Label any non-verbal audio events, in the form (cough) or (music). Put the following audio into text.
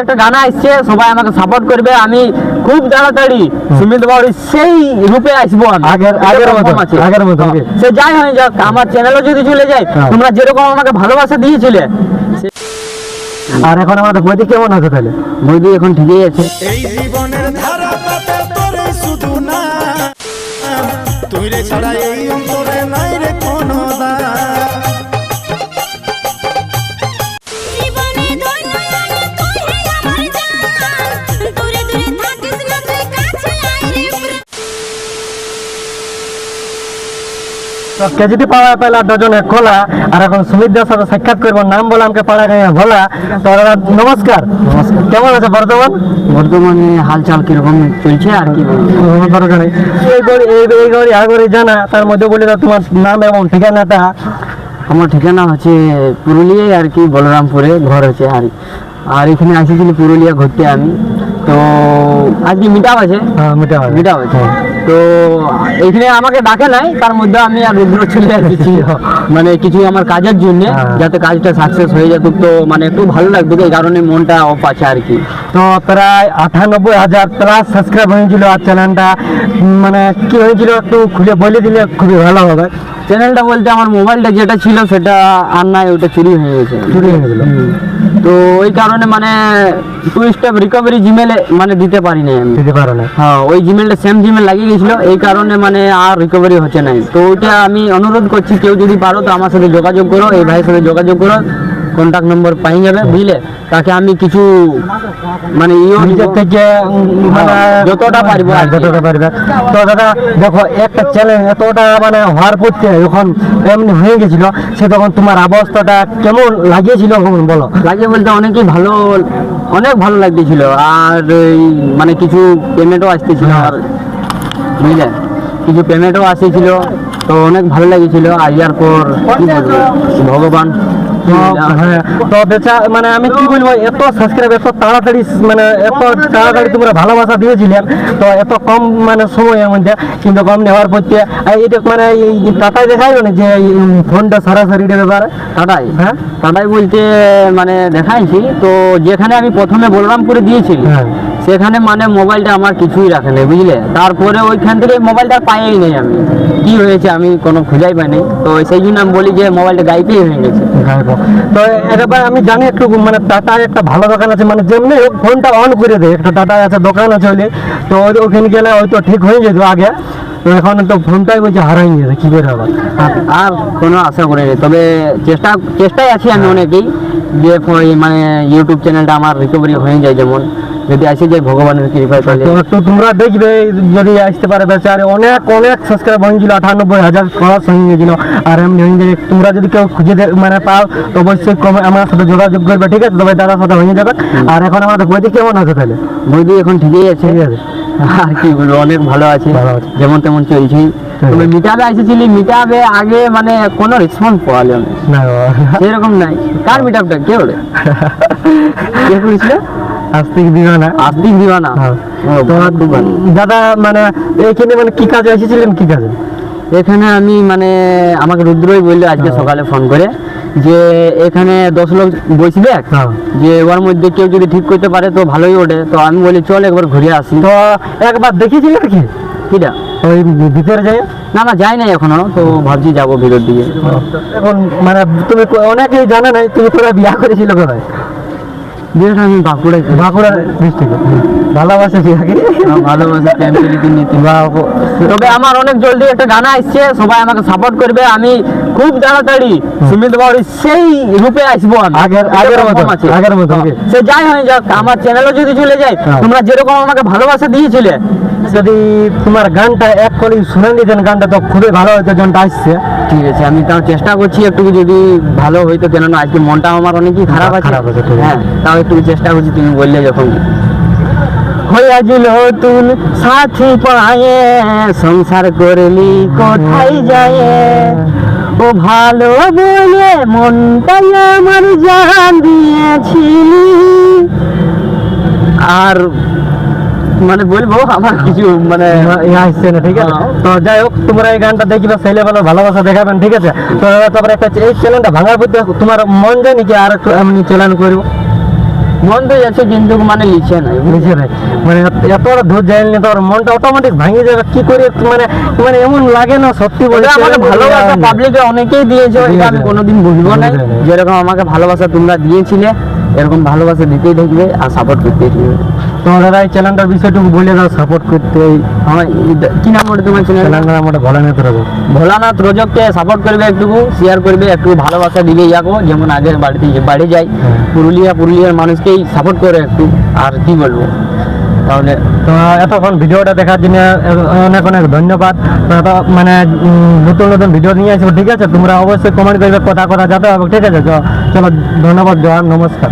একটা গানা আসছে সবাই আমাকে সাপোর্ট করবে। আমি খুব তাড়াতাড়ি সুমিত বাউরি সেই রূপে আসব আগের- আগের মতো, আগের মতো, হ্যাঁ, সে যাই হয়ে যাক আমার চ্যানেলও যদি চলে যায় হ্যাঁ। তোমরা যেরকম আমাকে ভালোবাসা দিয়েছিলে আর এখন আমাদের বইটি কেমন আছে তাহলে? বৈদি এখন ঠিকই আছে। এই জীবনের ধারাটাতে তোরে শুধু না তুই রে ছাড়া এই অন্তরে নাই রে কোনো দাঁড়া কেজিটি পাওয়া পেলা ডজনে খোলা আর এখন সুমিত দাস সাথে সাক্ষাৎ করব নাম বলে আমাকে পাড়া গাঁয়ে ভোলা। তো নমস্কার। নমস্কার। কেমন আছে বর্তমান বর্তমানে হালচাল কীরকম চলছে আর কি দরকার এই গড়ি এই গড়ি আগরে জানা তার মধ্যে বলে দাও তোমার নাম এবং ঠিকানাটা। আমার ঠিকানা হচ্ছে পুরুলিয়ায় আর কি বলরামপুরে ঘর আছে আর আর এখানে আসেছিলি পুরুলিয়া ঘুরতে আমি। তো আজকে মিটাপ আছে। হ্যাঁ মিটা হবে। মিটাপ আছে। তো এখানে আমাকে ডাকে নাই তার মধ্যে আমি আর রুদ্র চলে এসেছি। মানে কিছু আমার কাজের জন্য হ্যাঁ। যাতে কাজটা সাকসেস হয়ে যেত তো মানে একটু ভালো এই কারণে মনটা অফ আছে আর কি। তো প্রায় আটানব্বই হাজার প্লাস সাবস্ক্রাইব হয়েছিল আর চ্যানেলটা মানে কি হয়েছিল একটু খুলে বলে দিলে খুবই ভালো হবে। চ্যানেলটা বলতে আমার মোবাইলটা যেটা ছিল সেটা আর নাই ওটা চুরি হয়ে গেছে। চুরি হয়ে গেছিল তো ওই কারণে মানে টু স্টেপ রিকভারি জিমেলে মানে দিতে পারি আমি। দিতে পারো না হ্যাঁ ওই জিমেলটা সেম জিমেল লাগিয়ে গেছিল এই কারণে মানে আর রিকভারি হচ্ছে নাই। তো ওইটা আমি অনুরোধ করছি কেউ যদি পারো তো আমার সাথে যোগাযোগ করো এই ভাইয়ের সাথে যোগাযোগ করো কন্ট্যাক্ট নম্বর পাই যাবে বুঝলে? তাকে আমি কিছু মানে ইয়ে নিজের থেকে মানে হ্যাঁ, যতটা পারব হ্যাঁ, আর যতটা পারবে। তো দাদা দেখো একটা চ্যালেঞ্জ এতটা মানে হওয়ার পড়তে যখন এমনি হয়ে গেছিল সে তখন তোমার অবস্থাটা কেমন লাগিয়েছিল তখন বলো? লাগে বলতে অনেকই ভালো অনেক ভালো লাগতেছিল আর মানে কিছু পেমেন্টও আসতেছিল আর বুঝলে? কিছু পেমেন্টও আসেছিল তো অনেক ভালো লাগেছিল আর ইয়ার পর ভগবান তো হ্যাঁ তো বেচা মানে আমি কি বলব এত সাবস্ক্রাইব এত তাড়াতাড়ি মানে এত তাড়াতাড়ি তোমরা ভালোবাসা দিয়েছিলেন তো এত কম মানে সময়ের মধ্যে কিন্তু কম নেওয়ার পড়তে এটা মানে এই টাটায় দেখাইল না যে ফোনটা সরাসরি ব্যাপারে টাটাই। হ্যাঁ? টাটাই বলতে মানে দেখাইছি তো যেখানে আমি প্রথমে বলরামপুরে দিয়েছি হ্যাঁ। সেখানে মানে মোবাইলটা আমার কিছুই রাখে নেই বুঝলে? তারপরে ওইখান থেকে মোবাইলটা পাইই নেই আমি। কি হয়েছে আমি কোনো খুঁজাই পাইনি তো সেই জন্য আমি বলি যে মোবাইলটা গাইতেই হয়ে গেছে। তো এবার আমি জানি একটু মানে টাটার একটা ভালো দোকান আছে মানে যেমনি হোক ফোনটা অন করে দেয়। একটা টাটা আছে দোকান আছে ওইলে তো ওখানে গেলে হয়তো ঠিক হয়ে যেত আগে। তো এখন তো ফোনটাই বলছে হারাই গেছে কি করে আবার আর কোনো আশা করিনি তবে চেষ্টা চেষ্টায় আছি আমি অনেকেই যে মানে ইউটিউব চ্যানেলটা আমার রিকভারি হয়ে যায় যেমন। যদি আসে যায় ভগবানের কৃপায় তো তোমরা দেখবে যদি আসতে পারে বেচারে অনেক অনেক সাবস্ক্রাইব হয়েছিল আটানব্বই হাজার খরচ হয়ে গেছিল। আর এমনি হয়ে যায় তোমরা যদি কেউ খুঁজে মানে পাও তো অবশ্যই কমে আমার সাথে যোগাযোগ করবে ঠিক আছে? তবে দাদার সাথে হয়ে যাবে। আর এখন আমাদের বইতে কেমন আছে তাহলে? বৌদি এখন ঠিকই আছে। ঠিক আছে। আর কি বলব অনেক ভালো আছে। যেমন তেমন চলছেই। তবে মিটাবে এসেছিলি মিটাবে আগে মানে কোনো রেসপন্স পাওয়া যাবে না। সেরকম নাই। কার মিটাপটা কে ওরে (laughs) কে করেছিল? আস্তিক দিও না আস্তিক দিওয়ানা হ্যাঁ। দাদা মানে এইখানে মানে কি কাজে এসেছিলেন? কি কাজে? এখানে আমি মানে আমাকে রুদ্রই বলল আজকে হ্যাঁ। সকালে ফোন করে যে এখানে দশ লোক বসবে? হ্যাঁ। যে ওর মধ্যে কেউ যদি ঠিক করতে পারে তো ভালোই ওঠে। তো আমি বলি চল একবার ঘুরে আসি। তো একবার দেখেছিলেন কি কিটা? ওই ভিতরে যাই? না না যাই নাই এখনও তো ভাবছি যাব ভিতর দিকে এখন মানে তুমি অনেকেই জানে নাই তুমি তোরা বিয়া করেছিল কোথায়? বিয়েটা আমি বাঁকুড়ায় বাঁকুড়া ডিস্ট্রিক্টে ভালোবাসে বিয়াকে ভালোবাসা তবে আমার অনেক জলদি একটা গানা আসছে সবাই আমাকে সাপোর্ট করবে। আমি খুব তাড়াতাড়ি সুমিত বাউরি সেই রূপে আসব আগের- আগের মতো, আগের মতো, হ্যাঁ, সে যাই হয়ে যাক আমার চ্যানেলও যদি চলে যায়। তোমরা যেরকম আমাকে ভালোবাসা দিয়েছিলে। যদি তোমার গানটা এক কলি শুনে নিতেন গানটা তো খুবই ভালো হতো গানটা আসছে। ঠিক আছে আমি তাও চেষ্টা করছি একটু যদি ভালো হইতো কেননা আজকে মনটা আমার অনেকই খারাপ আছে। হ্যাঁ তাও একটু চেষ্টা করছি তুমি বললে যখন। হইয়াছিল তুল সাথী পায়ে সংসার করলি কোথায় যায়? ও ভালো বলে মনটাই আমার জান দিয়েছিলি। আর মানে বলব আমার কিছু মানে ইয়ে আসছে না ঠিক আছে? হ্যাঁ। তো যাই হোক তোমরা এই গানটা দেখবে ছেলে বেলা ভালোবাসা দেখাবেন ঠিক আছে? তো তারপরে একটা এই চ্যানেলটা ভাঙার প্রতি তোমার মন যায় নাকি আর একটু এমনি চ্যানেল করব। মন তো যাচ্ছে কিন্তু মানে লিখে নাই নিচে নাই? মানে এত- এতটা ধৈর্য যায়নি তোর মনটা অটোমেটিক ভাঙে যাবে কি করে মানে মানে এমন লাগে না সত্যি বলে এটা আমাকে ভালোবাসা পাবলিকে অনেকেই দিয়েছে এটা আমি কোনোদিন ভুলবো না বুঝলে না। যেরকম আমাকে ভালোবাসা তোমরা দিয়েছিলে এরকম ভালোবাসা দিতেই থাকবে আর সাপোর্ট করতেই থাকবে। তো দাদা এই চ্যানেলটার বিষয়টুকু বলে দাও সাপোর্ট করতে আমার কি নাম বলে তোমার চ্যানেল চ্যানেলটা আমরা ভালো না তোরা ভোলানাথ রোজককে সাপোর্ট করবে একটু শেয়ার করবে একটু ভালোবাসা দিবে ইয়াকো যেমন আগের বাড়িতে বাড়ি যায় হ্যাঁ। পুরুলিয়া পুরুলিয়ার মানুষকেই সাপোর্ট করে একটু। আর কি বলব? তাহলে তো এতক্ষণ ভিডিওটা দেখার জন্য অনেক অনেক ধন্যবাদ। তো মানে নতুন নতুন ভিডিও নিয়ে আসব ঠিক আছে? তোমরা অবশ্যই কমেন্ট করবে কথা কথা যাতে হবে ঠিক আছে? তো চলো ধন্যবাদ জয় নমস্কার।